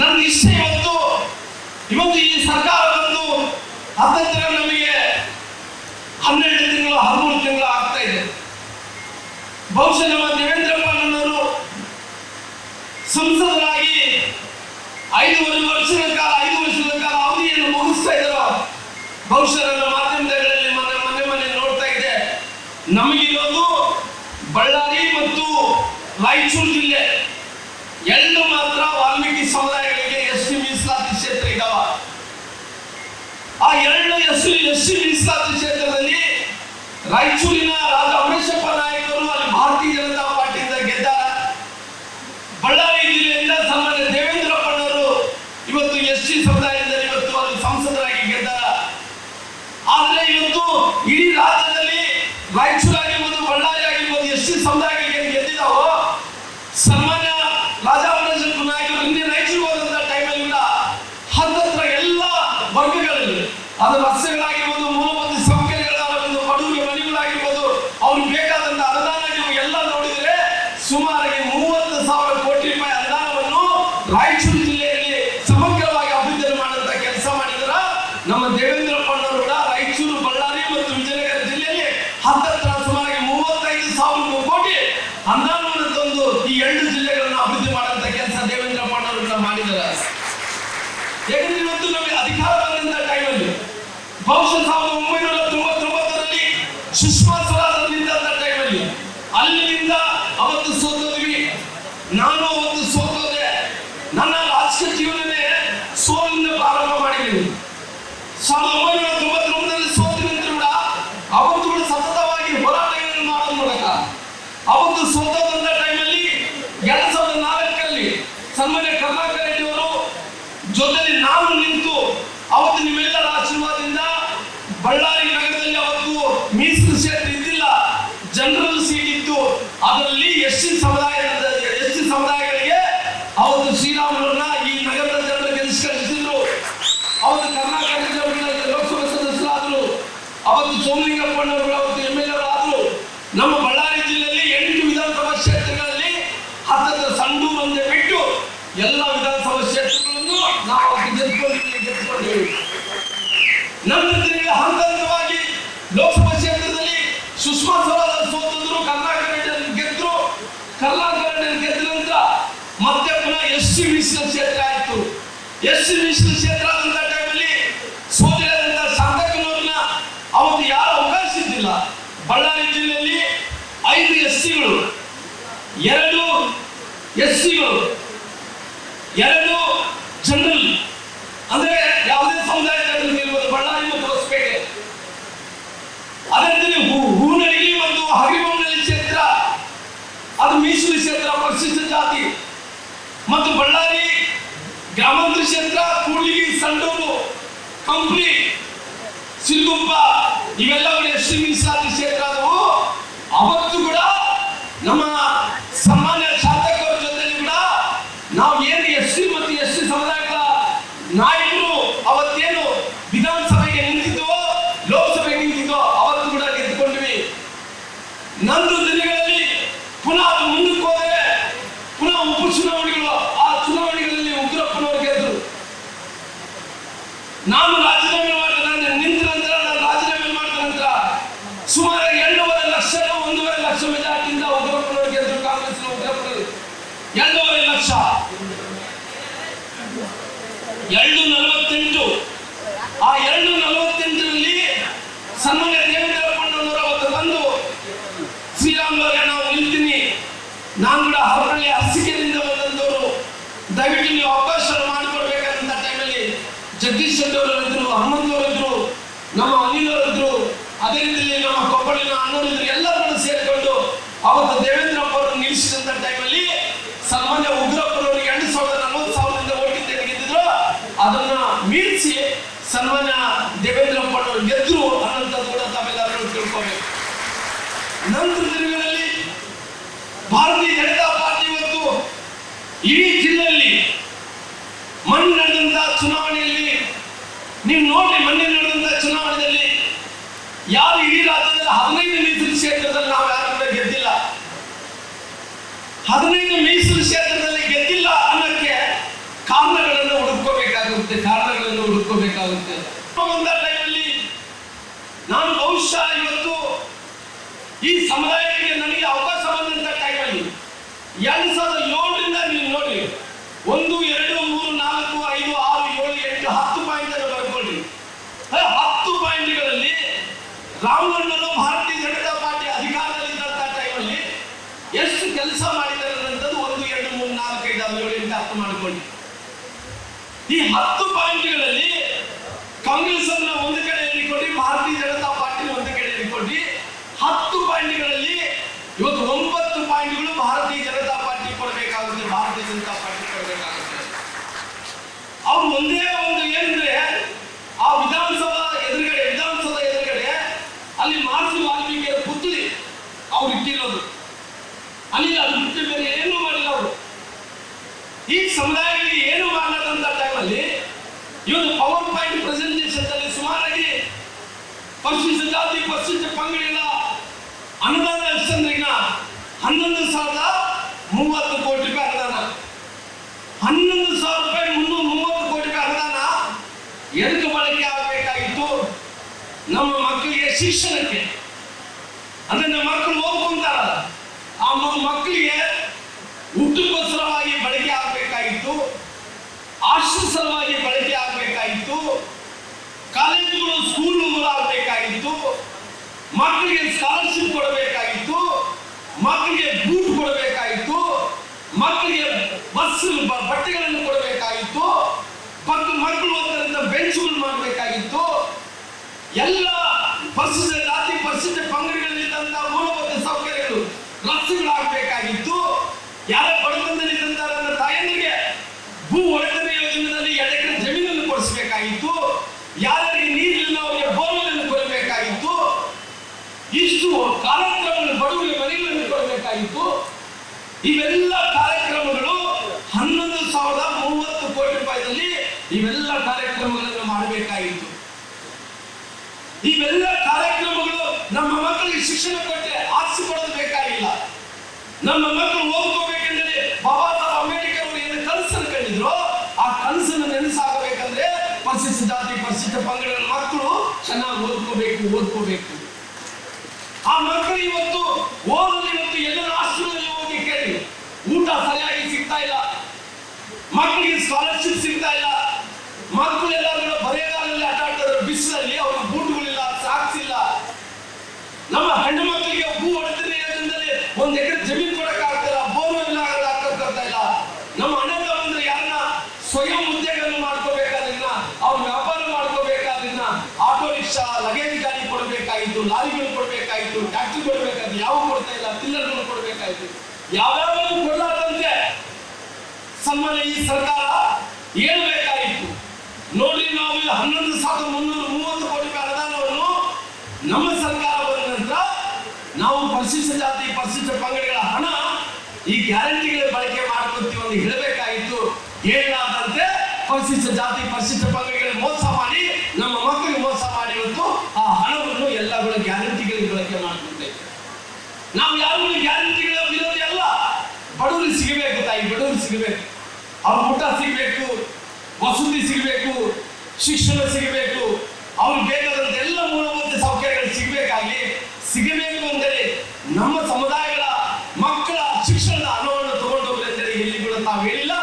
ನನ್ನ ಇಷ್ಟ ಇವತ್ತು ಇವತ್ತು ಈ ಸರ್ಕಾರ ಬಂದು ಹತ್ತತ್ರ ನಮಗೆ ಹನ್ನೆರಡು ತಿಂಗಳು, ಹದಿಮೂರು ತಿಂಗಳು ಆಗ್ತಾ ಇದೆ. ಬಹುಶಃ ನಮ್ಮ ದೇವೇಂದ್ರಪ್ಪನವರು ಸಂಸದರಾಗಿ ಐದೂವರೆ ವರ್ಷದ ಕಾಲ, ಐದು ವರ್ಷದ ಕಾಲ ಅವಧಿಯನ್ನು ಮುಗಿಸ್ತಾ ಇದ್ರು ಬಹುಶಃ ಮಾಧ್ಯಮದಲ್ಲಿ ಮನೆ ಮನೆ ಮನೆ ನೋಡ್ತಾ ಇದ್ದೆ. ನಮಗಿರೋದು ಬಳ್ಳಾರಿ ಮತ್ತು ರಾಯಚೂರು ಜಿಲ್ಲೆ ಎರಡು ಮಾತ್ರ ವಾಲ್ಮೀಕಿ ಸಮುದಾಯಗಳಿಗೆ ಎಸ್ ಟಿ ಮೀಸಲಾತಿ ಕ್ಷೇತ್ರ ಇದಾವ ಆ ಎರಡು ಎಸ್ ಎಸ್ ಟಿ ಮೀಸಲಾತಿ ಕ್ಷೇತ್ರದಲ್ಲಿ ರಾಯಚೂರಿನ ರಾಜ ಅಮರೇಶಪ್ಪ ನಾಯಕರು ಅಲ್ಲಿ ಭಾರತೀಯ ಜನತಾ ಪಾರ್ಟಿಯಿಂದ ಗೆದ್ದಾರೆ ಬಳ್ಳಾರಿ ಜಿಲ್ಲೆಯಿಂದ ಸನ್ಮಾನ್ಯ ದೇವೇಂದ್ರಪ್ಪನವರು ಇವತ್ತು ಎಸ್ ಟಿ ಸಮುದಾಯದಲ್ಲಿ ಇವತ್ತು ಅಲ್ಲಿ ಸಂಸದರಾಗಿ ಗೆದ್ದಾರ ಆದ್ರೆ ಇವತ್ತು ಇಡೀ ರಾಜ್ಯದಲ್ಲಿ ರಾಯಚೂರು ಆಗಿರ್ಬೋದು ಬಳ್ಳಾರಿ ಆಗಿರ್ಬೋದು ಎಸ್ ಟಿ ಸಮುದಾಯಗಳಿಗೆ ಏನ್ ಗೆದ್ದಿದಾವೋ ಸನ್ಮಾನ್ಯ ರಾಜಾ ಅಮರೇಶ್ವರ ನಾಯಕರು ಹಿಂದೆ ರಾಯಚೂರು ಹೋದಂತ ಟೈಮಲ್ಲಿ ಕೂಡ ಹತ್ತತ್ರ ಎಲ್ಲ ವರ್ಗಗಳಲ್ಲಿ ಅದು ರಸ್ತೆಗಳಾಗಿರ್ಬೋದು ಮೂಲಭೂತ ಸೌಕರ್ಯಗಳಾಗಿರ್ಬೋದು ಬಡವರಿಗೆ ಮನೆಗಳಾಗಿರ್ಬೋದು ಅವ್ರಿಗೆ ಬೇಕಾದಂತ ಅನುದಾನ ನೀವು ಎಲ್ಲ ನೋಡಿದ್ರೆ ಸುಮಾರಾಗಿ ಮೂವತ್ತು ಸಾವಿರ ಕೋಟಿ ರೂಪಾಯಿ ಅನುದಾನವನ್ನು ರಾಯಚೂರು ಜಿಲ್ಲೆಯಲ್ಲಿ ಸಮಗ್ರವಾಗಿ ಅಭಿವೃದ್ಧಿ ಮಾಡುವಂತ ಕೆಲಸ ಮಾಡಿದ್ರ ನಮ್ಮ ದೇವೇಂದ್ರಪ್ಪನವರು ಕೂಡ ರಾಯಚೂರು, ಬಳ್ಳಾರಿ ಮತ್ತು ವಿಜಯನಗರ ಜಿಲ್ಲೆಯಲ್ಲಿ ಹತ್ತತ್ರ ಸುಮಾರಾಗಿ ಮೂವತ್ತೈದು ಸಾವಿರ ಕೋಟಿ ಅನುದಾನವನ್ನು ತಂದು ಈ ಎರಡು ಜಿಲ್ಲೆಗಳನ್ನು ಅಭಿವೃದ್ಧಿ ಮಾಡುವಂತ ಕೆಲಸ ದೇವೇಂದ್ರಪ್ಪನವರು ಕೂಡ ಮಾಡಿದ್ದಾರೆ ಯಾಕಂದ್ರೆ ಇವತ್ತು ನಮಗೆ ಅಧಿಕಾರ ಬಂದಂತ ಟೈಮಲ್ಲಿ ಬಹುಶಃ ಸಾವಿರದ ಒಂಬೈನೂರ ತೊಂಬತ್ತೊಂಬತ್ತರಲ್ಲಿ ಸುಷ್ಮಾ ಸ್ವರಾಜ್ ನಿಂತ ಟೈಮಲ್ಲಿ ಅಲ್ಲಿಂದ ಅವತ್ತು ಸೋತೋದ್ವಿ ನಾನು ಸೋಲೋದೆ ನನ್ನ ರಾಜಕೀಯ ಜೀವನನೇ ಸೋಲಿಂದ ಪ್ರಾರಂಭ ಮಾಡಿದ್ದೀನಿ. ಸಾವಿರದ ಒಂಬೈನೂರ ತೊಂಬತ್ತೊಂಬತ್ತರಲ್ಲಿ ಸೋತ ನಂತರ ಕೂಡ ಅವತ್ತು ಕೂಡ ಸತತವಾಗಿ ಹೋರಾಟಗಳನ್ನು ಮಾಡೋದ್ರ ಮೂಲಕ ಅವತ್ತು ಸೋತೋದಂತ ಟೈಮಲ್ಲಿ ಎರಡ್ ಸಾವಿರದ ನಾಲ್ಕರಲ್ಲಿ ಸನ್ಮಾನ್ಯ ಕರ್ನಾಟಕ ರೆಡ್ಡಿ ಅವರು ಜೊತೆಲಿ ನಾನು ನಿಂತು ಅವತ್ತು ನಿಮ್ಮೆಲ್ಲರ ಆಶೀರ್ವಾದದಿಂದ ಬಳ್ಳಾರಿ ನಗರದಲ್ಲಿ ಅವತ್ತು ಮೀಸಲು ಕ್ಷೇತ್ರ ಇದ್ದಿಲ್ಲ ಜನರಲ್ ಸೀಟ್ ಇತ್ತು ಅದರಲ್ಲಿ ಎಸ್ ಸಿ ಸಮುದಾಯದ ಎಸ್ ಸಿ ಸಮುದಾಯಗಳಿಗೆ ಅವತ್ತು ಶ್ರೀರಾಮನವ್ರನ್ನ ಈ ನಗರದ ಜನರು ಗೆಲ್ಲಿಸ್ಕರಿಸಿದ್ರು ಅವತ್ತು ಕರ್ನಾಟಕ ರಾಜ್ಯದ ಲೋಕಸಭಾ ಸದಸ್ಯರಾದರು ಅವತ್ತು ಸೋಮಲಿಂಗಪ್ಪನವರು ಅವತ್ತು ಎಂ ಎಲ್ ಆದರು ನಮ್ಮ ಬಳ್ಳಾರಿ ಜಿಲ್ಲೆಯಲ್ಲಿ ಎಂಟು ವಿಧಾನಸಭಾ ಕ್ಷೇತ್ರಗಳಲ್ಲಿ ಹತ್ತತ್ರ ಸಂಡೂರು ಒಂದೇ ಬಿಟ್ಟು ಎಲ್ಲ ವಿಧಾನಸಭಾ ಕ್ಷೇತ್ರಗಳನ್ನು ನಾವು ಗೆದ್ದುಕೊಂಡಿದ್ದೇವೆ ನಮ್ಮ ನಂತರ ಹಂತ ಹಂತವಾಗಿ ಲೋಕಸಭಾ ಕ್ಷೇತ್ರದಲ್ಲಿ ಸುಷ್ಮಾ ಸ್ವರಾಜ್ ಸೋತಿದ್ರು ಕರ್ನಾಟಕ ಗೆದ್ರು. ಕರ್ನಾಟಕ ಗೆದ್ದ ನಂತರ ಮತ್ತೆ ಪುನಃ ಎಸ್ ಸಿ ಮೀಸಲು ಕ್ಷೇತ್ರ ಆಯ್ತು. ಎಸ್ ಸಿ ಮೀಸಲು ಕ್ಷೇತ್ರ ಆದಂತ ಟೈಮಲ್ಲಿ ಸೋತಿರದಂತ ಶಾಂತಕನವ್ರನ್ನ ಅವತ್ತು ಯಾರು ಅವಕಾಶ ಇದ್ದಿಲ್ಲ. ಬಳ್ಳಾರಿ ಜಿಲ್ಲೆಯಲ್ಲಿ ಐದು ಎಸ್ ಸಿಗಳು ಎರಡು ಎರಡು ಜನರಲ್, ಅಂದ್ರೆ ಯಾವುದೇ ಸಮುದಾಯ ಜನರಲ್ ಇರ್ಬೋದು ಬಳ್ಳಾರಿ ಮತ್ತು ಹೊಸಪೇಟೆ ಅದೇ ರೀತಿ ಹೂ- ಹೂನಡಿಗೆ ಮತ್ತು ಹರಿಬೊಮ್ಮನಹಳ್ಳಿ ಕ್ಷೇತ್ರ, ಅದು ಮೀಸಲು ಕ್ಷೇತ್ರ ಪರಿಶಿಷ್ಟ ಜಾತಿ. ಮತ್ತು ಬಳ್ಳಾರಿ ಗ್ರಾಮಾಂತರ ಕ್ಷೇತ್ರ, ಕೂಡ್ಲಿಗಿ, ಸಂಡೂರು, ಕಂಪ್ಲಿ ಸಿಲ್ಗುಪ್ಪ ಇವೆಲ್ಲವೂ ಎಷ್ಟು ಮೀಸಲಾತಿ நாளை ಎರಡು ನಲವತ್ತೆಂಟು. ಆ ಎರಡು ನಲವತ್ತೆಂಟರಲ್ಲಿ ಸನ್ಮಾನ್ಯ ದೇವೇಂದ್ರಪ್ಪನವರು ಅವತ್ತು ಬಂದು ಶ್ರೀರಾಮ್ನವರೇ ನಾವು ನಿಲ್ತೀನಿ. ನಾನು ಕೂಡ ಹರಪಳ್ಳಿ ಹಸಿಕೆಯಿಂದ ಬಂದಂತವರು ದಯವಿಟ್ಟು ನೀವು ಅವಕಾಶ ಮಾಡಿಕೊಡ್ಬೇಕಂತ ಟೈಮಲ್ಲಿ ಜಗದೀಶ್ ಶೆಟ್ಟಿ ಅವರು ಇದ್ರು ಹನುಮಂತ ಅವರು ಇದ್ರು ನಮ್ಮ ಅನಿಲ್ ಅವರು ಇದ್ರು ಅದೇ ರೀತಿಯಲ್ಲಿ ನಮ್ಮ ಕೊಪ್ಪಳಿನ ಅಣ್ಣವರು ಇದ್ರು ಎಲ್ಲರೂ ಕೂಡ ಸೇರ್ಕೊಂಡು ಅವತ್ತು ದೇವೇಂದ್ರಪ್ಪ ಅವರು ನಿಲ್ಲಿಸಿದಂತ ಟೈಮಲ್ಲಿ ಸನ್ಮಾನ್ಯ ಉಗ್ರಪ್ಪನವರಿಗೆ ಎರಡು ಸಾವಿರದ ನಲವತ್ತು ಸಾವಿರದಿಂದ ಓಟಿಂದ ಗೆದ್ದಿದ್ರು ಮೀರಿಸಿ ಸನ್ಮಾನ್ಯ ದೇವೇಂದ್ರಪ್ಪನವರು ಗೆದ್ರು ಅನ್ನೋಂಥದ್ದು ಕೂಡ ತಾವೆಲ್ಲರೂ ತಿಳ್ಕೋಬೇಕು. ನಂತರ ದಿನಗಳಲ್ಲಿ ಭಾರತೀಯ ಜನತಾ ಪಾರ್ಟಿ ಇವತ್ತು ಇಡೀ ಜಿಲ್ಲೆಯಲ್ಲಿ ಮೊನ್ನೆ ನಡೆದಂತಹ ಚುನಾವಣೆಯಲ್ಲಿ, ನೀವು ನೋಡಿ ಮೊನ್ನೆ ನಡೆದಂತಹ ಚುನಾವಣೆಯಲ್ಲಿ ಯಾರು ಇಡೀ ರಾಜ್ಯದಲ್ಲಿ ಹದಿನೈದು ಮೀಸಲು ಕ್ಷೇತ್ರದಲ್ಲಿ ನಾವು ಯಾರು ಗೆದ್ದಿಲ್ಲ. ಹದಿನೈದು ಮೀಸಲು ಕ್ಷೇತ್ರದಲ್ಲಿ ಗೆದ್ದಿಲ್ಲ ಅನ್ನೋಕ್ಕೆ ಕಾರಣಗಳನ್ನು ಹುಡುಕೋಬೇಕಾಗುತ್ತೆ ಕಾರಣಗಳನ್ನು ಹುಡುಕೋಬೇಕಾಗುತ್ತೆ ಒಂದ ಟೈಮಲ್ಲಿ ನಾನು ಬಹುಶಃ ಇವತ್ತು ಈ ಸಮುದಾಯಕ್ಕೆ ನನಗೆ ಅವಕಾಶ ಬಂದಂತ ಟೈಮಲ್ಲಿ ಎರಡ್ ಸಾವಿರದ ಏಳರಿಂದ ನೀವು ನೋಡಿ ಒಂದು ಎರಡು ಮೂರು ನಾಲ್ಕು ಐದು ಆರು ಏಳು ಎಂಟು ಹತ್ತು ಪಾಯಿಂಟ್ ಅನ್ನು ಬರ್ಕೊಳ್ಳಿ ಆ ಹತ್ತು ಪಾಯಿಂಟ್ಗಳಲ್ಲಿ ರಾಮಗಣ್ಣರು ಭಾರತೀಯ ಜನತಾ ಪಾರ್ಟಿ ಅಧಿಕಾರದಲ್ಲಿದ್ದಂಥ ಟೈಮಲ್ಲಿ ಎಷ್ಟು ಕೆಲಸ ಮಾಡಿದ್ದಾರೆ ಅನ್ನೋದು ಒಂದು, ಎರಡು, ಮೂರು ನಾಲ್ಕು ಐದು ಅರ್ಥ ಮಾಡಿಕೊಳ್ಳಿ ಈ ಹತ್ತು ಪಾಯಿಂಟ್ಗಳಲ್ಲಿ ಕಾಂಗ್ರೆಸ್ ಅನ್ನ ಒಂದು ಕಡೆ ಹೇಳಿಕೊಡಿ ಭಾರತೀಯ ಜನತಾ ಪಾರ್ಟಿ ಒಂದು ಕಡೆ ಹೇಳಿಕೊಡಿ ಹತ್ತು ಪಾಯಿಂಟ್ಗಳಲ್ಲಿ ಇವತ್ತು ಒಂಬತ್ತು ಪಾಯಿಂಟ್ಗಳು ಭಾರತೀಯ ಜನತಾ ಪಾರ್ಟಿ ಕೊಡಬೇಕಾಗುತ್ತೆ ಭಾರತೀಯ ಜನತಾ ಪಾರ್ಟಿ ಕೊಡಬೇಕಾಗುತ್ತೆ ಅವ್ರು ಒಂದೇ ಒಂದು ಏನಂದ್ರೆ ಆ ವಿಧಾನಸಭಾ ಎದುರುಗಡೆ ವಿಧಾನಸಭಾ ಎದುರುಗಡೆ ಅಲ್ಲಿ ಮಹರ್ಷಿ ವಾಲ್ಮೀಕಿಯರ ಪುತ್ಳಿ ಅವ್ರು ಇಟ್ಟಿರೋದು ಅಲ್ಲಿ ಅದು ಬಿಟ್ಟು ಬೇರೆ ಏನೂ ಮಾಡಿಲ್ಲ ಅವರು ಈ ಸಮುದಾಯಗಳಿಗೆ ಏನು ಮಾಡಲಾದಂತ ಟೈಮಲ್ಲಿ ಇವನು ಪವರ್ ಪಾಯಿಂಟ್ ಪ್ರೆಸೆಂಟೇಷನ್ ಅಲ್ಲಿ ಸುಮಾರಾಗಿ ಪರಿಶಿಷ್ಟ ಜಾತಿ ಪರಿಶಿಷ್ಟ ಪಂಗಡಿನ ಅನುದಾನ ಎಷ್ಟಂದ್ರೆ ಈಗ ಹನ್ನೊಂದು ಸಾವಿರದ ಮೂವತ್ತು ಕೋಟಿ ರೂಪಾಯಿ ಅನುದಾನ. ಹನ್ನೊಂದು ಸಾವಿರ ರೂಪಾಯಿ ಮುನ್ನೂರು ಮೂವತ್ತು ಕೋಟಿ ರೂಪಾಯಿ ಅನುದಾನ ಎದಕ್ಕೆ ಬಳಕೆ ಆಗಬೇಕಾಗಿತ್ತು? ನಮ್ಮ ಮಕ್ಕಳಿಗೆ ಶಿಕ್ಷಣಕ್ಕೆ. ಅಂದ್ರೆ ನಮ್ಮ ಮಕ್ಕಳು ಓದ್ಕೊಂತಾರಲ್ಲ ಆ ಮಕ್ಕಳಿಗೆ ಹುಟ್ಟುಕೋಸ್ ಆಶ್ರಯ ಸಲುವಾಗಿ ಬಳಕೆ ಆಗಬೇಕಾಗಿತ್ತು, ಕಾಲೇಜುಗಳು, ಸ್ಕೂಲುಗಳು ಆಗಬೇಕಾಗಿತ್ತು, ಮಕ್ಕಳಿಗೆ ಸ್ಕಾಲರ್ಶಿಪ್ ಕೊಡಬೇಕಾಗಿತ್ತು, ಮಕ್ಕಳಿಗೆ ಬೂಟ್ ಕೊಡಬೇಕಾಗಿತ್ತು, ಮಕ್ಕಳಿಗೆ ಬಸ್ ಬಟ್ಟೆಗಳನ್ನು ಕೊಡಬೇಕಾಗಿತ್ತು, ಮತ್ತು ಮಕ್ಕಳು ಅದರಿಂದ ಬೆಂಚುಗಳು ಮಾಡಬೇಕಾಗಿತ್ತು. ಎಲ್ಲ ಬಸ್ ಜಾತಿ ಪರಿಶಿಷ್ಟ ಪಂಗಡಗಳಲ್ಲಿದ್ದಂತ ಕೊಡಿಸಬೇಕಾಗಿತ್ತು ಯಾರಿಗೆ ನೀರಿಲ್ಲ ಅವರಿಗೆ ಬೋರ್ವೆಲ್ ಕೊಡಬೇಕಾಗಿತ್ತು. ಇಷ್ಟು ಕಾರ್ಯಕ್ರಮಗಳು ಬಡವರಿಗೆ ಮನೆಗಳನ್ನು ಕೊಡಬೇಕಾಗಿತ್ತು. ಇವೆಲ್ಲ ಕಾರ್ಯಕ್ರಮಗಳು ಹನ್ನೊಂದು ಸಾವಿರದ ಮೂವತ್ತು ಕೋಟಿ ರೂಪಾಯಿದಲ್ಲಿ ಇವೆಲ್ಲ ಕಾರ್ಯಕ್ರಮಗಳನ್ನು ಮಾಡಬೇಕಾಗಿತ್ತು. ಇವೆಲ್ಲ ಕಾರ್ಯಕ್ರಮಗಳು ನಮ್ಮ ಮಕ್ಕಳಿಗೆ ಶಿಕ್ಷಣ ಕೊಟ್ಟರೆ ಆಸೆ ಪಡೋದು ಬೇಕಾಗಿಲ್ಲ ನಮ್ಮ ಮಕ್ಕಳು ಓದ್ಕೋಬೇಕೆಂದರೆ ಬಾಬಾ ಸಾಹೇಬ್ ಅಂಬೇಡ್ಕರ್ ಅವರು ಏನು ಕನಸನ್ನು ಕಂಡಿದ್ರು ಆ ಕನಸನ್ನು ನೆನಸಾಗಬೇಕಂದ್ರೆ ಪರಿಶಿಷ್ಟ ಜಾತಿ ಪರಿಶಿಷ್ಟ ಪಂಗಡಗಳ ಮಕ್ಕಳು ಚೆನ್ನಾಗಿ ಓದ್ಕೋಬೇಕು ಓದ್ಕೋಬೇಕು. ಆ ಮಕ್ಕಳು ಇವತ್ತು ಓದಲಿ ಇವತ್ತು ಎಲ್ಲ ಆಶ್ರಮದಲ್ಲಿ ಹೋಗಿ ಕೇಳಿ ಊಟ ಸರಿಯಾಗಿ ಸಿಗ್ತಾ ಇಲ್ಲ. ಮಕ್ಕಳಿಗೆ ಸ್ಕಾಲರ್ಶಿಪ್ ಸಿಗ್ತಾ ಇಲ್ಲ. ರಿಕ್ಷಾ ಲಗೇಜ್ ಗಾಡಿ ಕೊಡಬೇಕಾಯಿತು, ಲಾರಿಗಳು ಕೊಡಬೇಕಾಯಿತು, ಟ್ಯಾಕ್ಸಿ ಕೊಡಬೇಕಾಯ್ತು, ಯಾವ ಕೊಡ್ತಾ ಇಲ್ಲ, ಪಿಲ್ಲರ್ಗಳು ಕೊಡಬೇಕಾಯಿತು ಯಾವ್ಯಾವ ಕೊಡಲಾರ್ದಂತೆ ಸಮ್ಮನೆ ಈ ಸರ್ಕಾರ ಹೇಳ್ಬೇಕಾಗಿತ್ತು ನೋಡ್ರಿ ನಾವು ಹನ್ನೊಂದು ಸಾವಿರದ ಮುನ್ನೂರ ಮೂವತ್ತು ಕೋಟಿ ರೂಪಾಯಿ ಅನುದಾನವನ್ನು ನಮ್ಮ ಸರ್ಕಾರ ಬಂದ ನಂತರ ನಾವು ಪರಿಶಿಷ್ಟ ಜಾತಿ, ಪರಿಶಿಷ್ಟ ಪಂಗಡಗಳ ಹಣ ಈ ಗ್ಯಾರಂಟಿಗಳ ಬಳಕೆ ಮಾಡ್ಕೊತೀವಿ ಅಂತ ಹೇಳಬೇಕಾಯಿತು. ಏನಾದಂತೆ ಪರಿಶಿಷ್ಟ ಜಾತಿ, ಪರಿಶಿಷ್ಟ ಪಂಗಡಗಳಿಗೆ ಮೋಸ ಮಾಡಿ, ನಮ್ಮ ಮಕ್ಕಳಿಗೆ ಮೋಸ ಮಾಡಿ ಇವತ್ತು ಆ ಹಣವನ್ನು ಎಲ್ಲಗಳ ಗ್ಯಾರಂಟಿಗಳಿಗೆ ಬಳಕೆ ಮಾಡ್ಕೊತೇವೆ ನಾವು ಯಾರು ಗ್ಯಾರಂಟಿಗಳ ವಿರೋಧಿ ಅಲ್ಲ ಬಡವರಿಗೆ ಸಿಗಬೇಕು ತಾಯಿ ಬಡವರಿಗೆ ಸಿಗಬೇಕು. ಅವ್ರ ಊಟ ಸಿಗಬೇಕು, ವಸತಿ ಸಿಗಬೇಕು, ಶಿಕ್ಷಣ ಸಿಗಬೇಕು ಅವ್ರಿಗೆ ಬೇಕಾದ ಎಲ್ಲ ಮೂಲಭೂತ ಸೌಕರ್ಯಗಳು ಸಿಗಬೇಕಾಗಿ ಸಿಗಬೇಕು ಅಂದರೆ ನಮ್ಮ ಸಮುದಾಯಗಳ ಮಕ್ಕಳ ಶಿಕ್ಷಣದ ಹಣವನ್ನು ತಗೊಂಡೋಗ್ರೆಂದರೆ ಎಲ್ಲಿ ಕೂಡ ತಾವು ಹೇಳಿಲ್ಲ.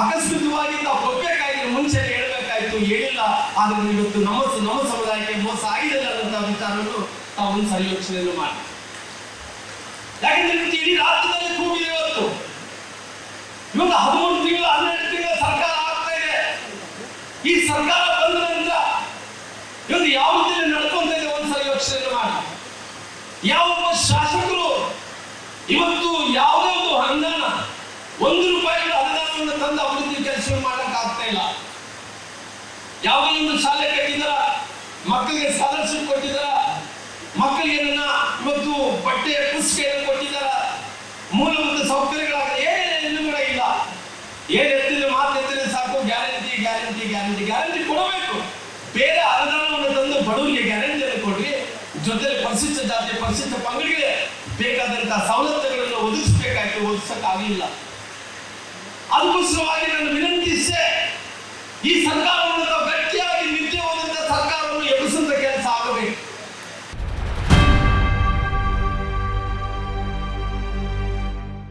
ಅಕಸ್ಮಿತವಾಗಿ ತಾವು ಹೋಗ್ಬೇಕಾಗಿ ಮುಂಚೆ ಹೇಳಬೇಕಾಯ್ತು, ಹೇಳಿಲ್ಲ. ಆದ್ರೆ ಇವತ್ತು ನಮ್ಮ ನಮ್ಮ ಸಮುದಾಯಕ್ಕೆ ಮೋಸ ಆಗಿದೆ ಅಂತ ವಿಚಾರವನ್ನು ತಾವು ಒಂದು ಸಂಯೋಚನೆಯನ್ನು ಯೋಚನೆಯನ್ನು ಮಾಡಿ ಯಾಕೆಂದ್ರೆ ಇಡೀ ರಾಜ್ಯದಲ್ಲಿ ಕೂಗಿದೆ ಇವತ್ತು. ಇವಾಗ ಹದಿಮೂರು ತಿಂಗಳು, ಹನ್ನೆರಡು ತಿಂಗಳ ಸರ್ಕಾರ ಆಗ್ತಾ ಇದೆ. ಈ ಸರ್ಕಾರ ಬಂದ ನಂತರ ಇವತ್ತು ಯಾವ ರೀತಿ ನಡ್ಕೊಂತ ಇದೆ ಒಂದ್ಸಲ ಯೋಚನೆ ಮಾಡಿ. ಯಾವೊಬ್ಬ ಶಾಸಕರು ಇವತ್ತು ಯಾವುದೇ ಒಂದು ಅನುದಾನ, ಒಂದು ರೂಪಾಯಿಗಳ ಅನುದಾನವನ್ನು ತಂದು ಅಭಿವೃದ್ಧಿ ಕೆಲಸ ಮಾಡಕ್ ಆಗ್ತಾ ಇಲ್ಲ. ಯಾವುದೇ ಒಂದು ಶಾಲೆ ಕಟ್ಟಿದ್ರ, ಮಕ್ಕಳಿಗೆ ಸ್ಕಾಲರ್ಶಿಪ್ ಕೊಟ್ಟಿದ್ರ ಗ್ಯಾರಂಟಿಯಲ್ಲಿ ಕೊಡ್ರಿ ಜೊತೆಗೆ ಪರಿಶಿಷ್ಟ ಜಾತಿ ಪರಿಶಿಷ್ಟ ಪಂಗಡಿಗೆ ಬೇಕಾದಂತಹ ಸವಲತ್ತುಗಳನ್ನು ಒದಗಿಸಬೇಕಾಗಿ ಒದಗಿಸಕ್ಕಾಗಲಿಲ್ಲ. ಅದಕ್ಕೋಸ್ಕರವಾಗಿ ನಾನು ವಿನಂತಿಸಿದೆ, ಈ ಸರ್ಕಾರವನ್ನು